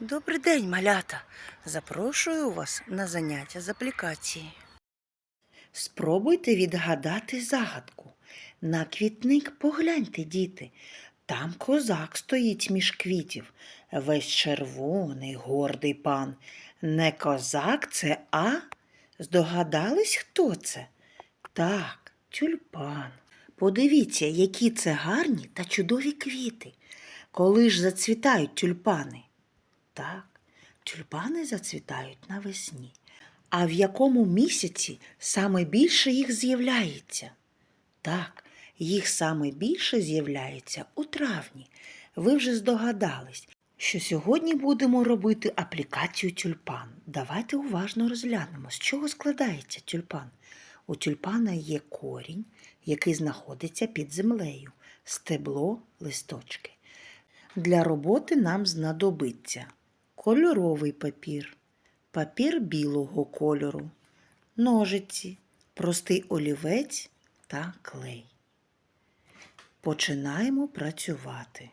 Добрий день, малята! Запрошую вас на заняття з аплікації. Спробуйте відгадати загадку. На квітник погляньте, діти. Там козак стоїть між квітів. Весь червоний, гордий пан. Не козак це, а? Здогадались, хто це? Так, тюльпан. Подивіться, які це гарні та чудові квіти. Коли ж зацвітають тюльпани? Так, тюльпани зацвітають навесні. А в якому місяці саме більше їх з'являється? Так, їх саме більше з'являється у травні. Ви вже здогадались, що сьогодні будемо робити аплікацію тюльпан. Давайте уважно розглянемо, з чого складається тюльпан. У тюльпана є корінь, який знаходиться під землею, стебло, листочки. Для роботи нам знадобиться кольоровий папір, папір білого кольору, ножиці, простий олівець та клей. Починаємо працювати.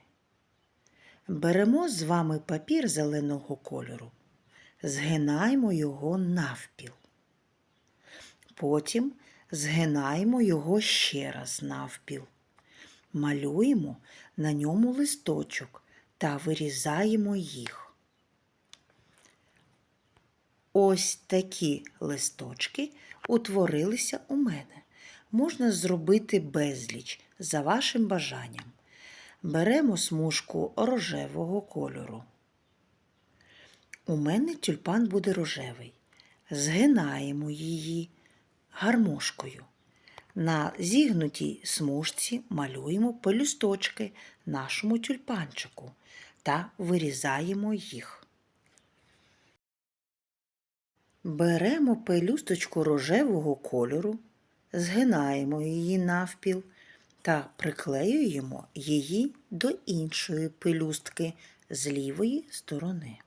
Беремо з вами папір зеленого кольору, згинаємо його навпіл. Потім згинаємо його ще раз навпіл. Малюємо на ньому листочок та вирізаємо їх. Ось такі листочки утворилися у мене. Можна зробити безліч за вашим бажанням. Беремо смужку рожевого кольору. У мене тюльпан буде рожевий. Згинаємо її гармошкою. На зігнутій смужці малюємо пелюсточки нашому тюльпанчику та вирізаємо їх. Беремо пелюсточку рожевого кольору, згинаємо її навпіл та приклеюємо її до іншої пелюстки з лівої сторони.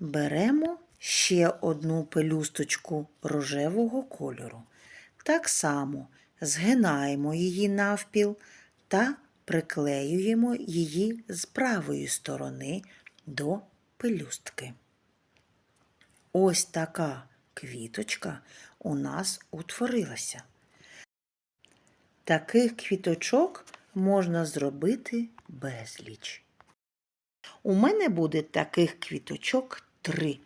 Беремо ще одну пелюсточку рожевого кольору. Так само згинаємо її навпіл та приклеюємо її з правої сторони до пелюстки. Ось така квіточка у нас утворилася. Таких квіточок можна зробити безліч. У мене буде таких квіточок три.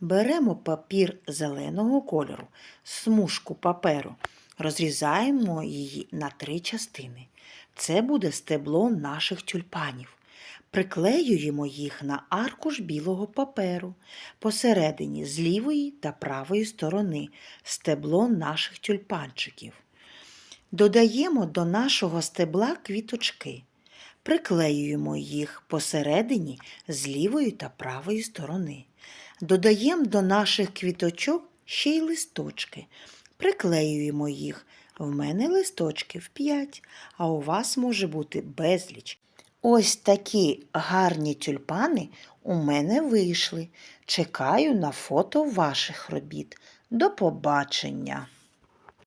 Беремо папір зеленого кольору, смужку паперу, розрізаємо її на три частини. Це буде стебло наших тюльпанів. Приклеюємо їх на аркуш білого паперу посередині з лівої та правої сторони стебло наших тюльпанчиків. Додаємо до нашого стебла квіточки. Приклеюємо їх посередині з лівої та правої сторони. Додаємо до наших квіточок ще й листочки. Приклеюємо їх. В мене листочків 5, а у вас може бути безліч. Ось такі гарні тюльпани у мене вийшли. Чекаю на фото ваших робіт. До побачення!